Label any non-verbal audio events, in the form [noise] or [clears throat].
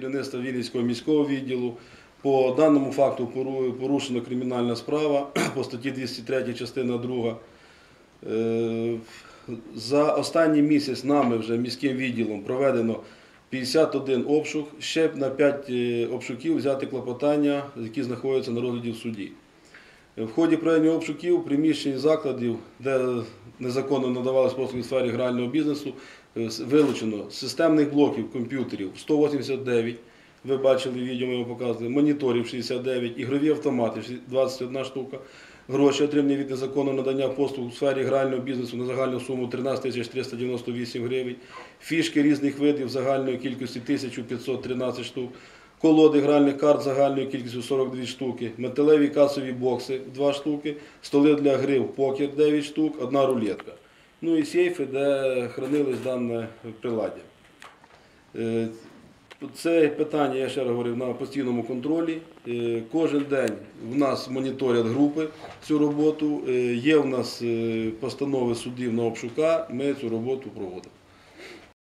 керівництва Вінницького міського відділу. По даному факту порушена кримінальна справа [clears throat] по статті 203 частина 2. Е, За останній місяць нами вже міським відділом проведено 51 обшук, ще на 5 обшуків взяти клопотання, які знаходяться на розгляді в суді. В ході проведення обшуків приміщень закладів, де незаконно надавалися послуги в сфері грального бізнесу, е, вилучено системних блоків комп'ютерів 189, ви бачили відео, ми його показували, моніторів 69, ігрові автомати 21 штука, гроші отримані від незаконного надання послуг у сфері грального бізнесу на загальну суму 13 тисяч 398 гривень, фішки різних видів загальної кількості 1513 штук, колоди гральних карт загальною кількістю 42 штуки, металеві касові бокси 2 штуки, столи для гри в покер 9 штук, одна рулетка. Ну і сейфи, де хранились дане приладдя. Е, Це питання, я ще раз говорив, на постійному контролі. Е, Кожен день в нас моніторять групи цю роботу. Е, Є в нас постанови судів на обшука, ми цю роботу проводимо.